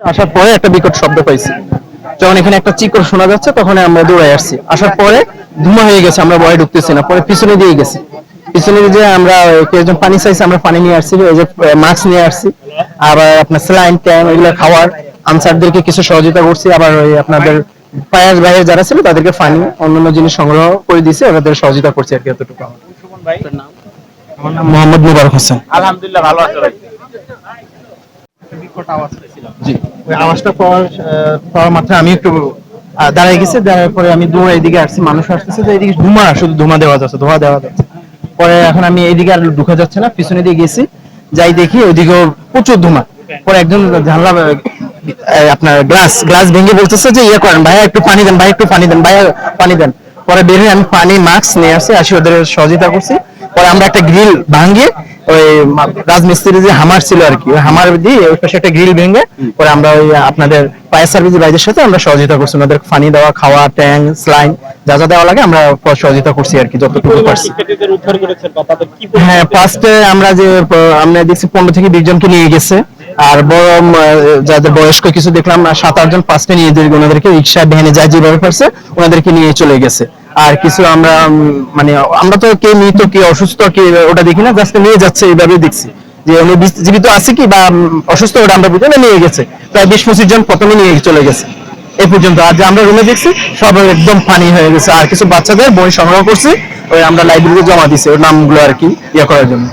আসার পরে একটা বিকট শব্দ পাইছি। যখন এখানে একটা চিকর শোনা যাচ্ছে তখন আমরা দৌড়াই আসছি। আসার পরে ধুমা হয়ে গেছে আমরা ভয়ে ঢুকতেছি না। পরে পিছনে দিয়ে গেছি। পিছনে যে আমরা একজন পানি চাইছি আমরা পানি নিয়ে আসছি। ওই যে মাস্ক নিয়ে আসছি। আবার আপনার স্লাইন ট্যাং এগুলো খাওয়ার আনসারদেরকে কিছু সহযোগিতা করছি। আবার ওই আপনাদের ফায়ার বাইরে যারা ছিল তাদেরকে পানি অন্যান্য জিনিস সংগ্রহ করে দিয়েছি। ওদের সহযোগিতা করছি আর কি এতটুকু আমার। আমার নাম মোহাম্মদ মুবারক হোসেন। আলহামদুলিল্লাহ ভালো আছে ভাই। জি। ওই আওয়াজটা পাওয়ার পাওয়ার মাত্র আমি একটু দাঁড়ায় গেছি দাঁড়ার পরে আমি দৌড়ে এদিকে আসছি মানুষ আসতেছে তো এদিকে ধুমা শুধু ধুমা দেওয়া যাচ্ছে ধোয়া দেওয়া যাচ্ছে। পরে এখন আমি এইদিকে আর ঢুকা যাচ্ছে না পিছনে দিয়ে গেছি যাই দেখি ওইদিকে প্রচুর ধুমা পরে একজন জানলা আপনার গ্লাস গ্লাস ভেঙে বলতেছে যে ইয়ে করেন ভাইয়া একটু পানি দেন ভাই একটু পানি দেন ভাইয়া পানি দেন। পরে বের হয়ে আমি পানি মাস্ক নিয়ে আসছি আসি ওদের সহযোগিতা করছি। পরে আমরা একটা গ্রিল ভাঙিয়ে ওই রাজমিস্ত্রি যে হামার ছিল আর কি হামার দিয়ে ওই পাশে একটা গ্রিল ভেঙে পরে আমরা ওই আপনাদের ফায়ার সার্ভিস ভাইদের সাথে আমরা সহযোগিতা করছি ওদের পানি দেওয়া খাওয়া ট্যাঙ্ক স্লাইন যা যা দেওয়া লাগে আমরা সহযোগিতা করছি আর কি যতটুকু পারছি। হ্যাঁ ফার্স্টে আমরা যে আমরা দেখছি পনেরো থেকে বিশ জনকে নিয়ে গেছে আর বড় যাদের বয়স্ক কিছু দেখলাম সাত আট জন ফার্স্টে নিয়ে দিয়ে ওনাদেরকে রিক্সা ভ্যানে যা যেভাবে পারছে ওনাদেরকে নিয়ে চলে গেছে। আর কিছু আমরা মানে আমরা তো কে মৃত, কে অসুস্থ, কে ওটা দেখি না জাস্ট নিয়ে যাচ্ছে এইভাবে দেখছি। যে উনি জীবিত আছে কি বা অসুস্থ, ওটা আমরা বুঝি নিয়ে গেছে। প্রায় বিশ পঁচিশ জন প্রথমে নিয়ে চলে গেছে। এই পর্যন্ত, আর যে আমরা রুমে দেখছি, সব একদম পানি হয়ে গেছে। আর কিছু বাচ্চাদের বই সংগ্রহ করছি, ওই আমরা লাইব্রেরিতে জমা দিছি, ওর নামগুলো আর কি ইয়ে করার জন্য।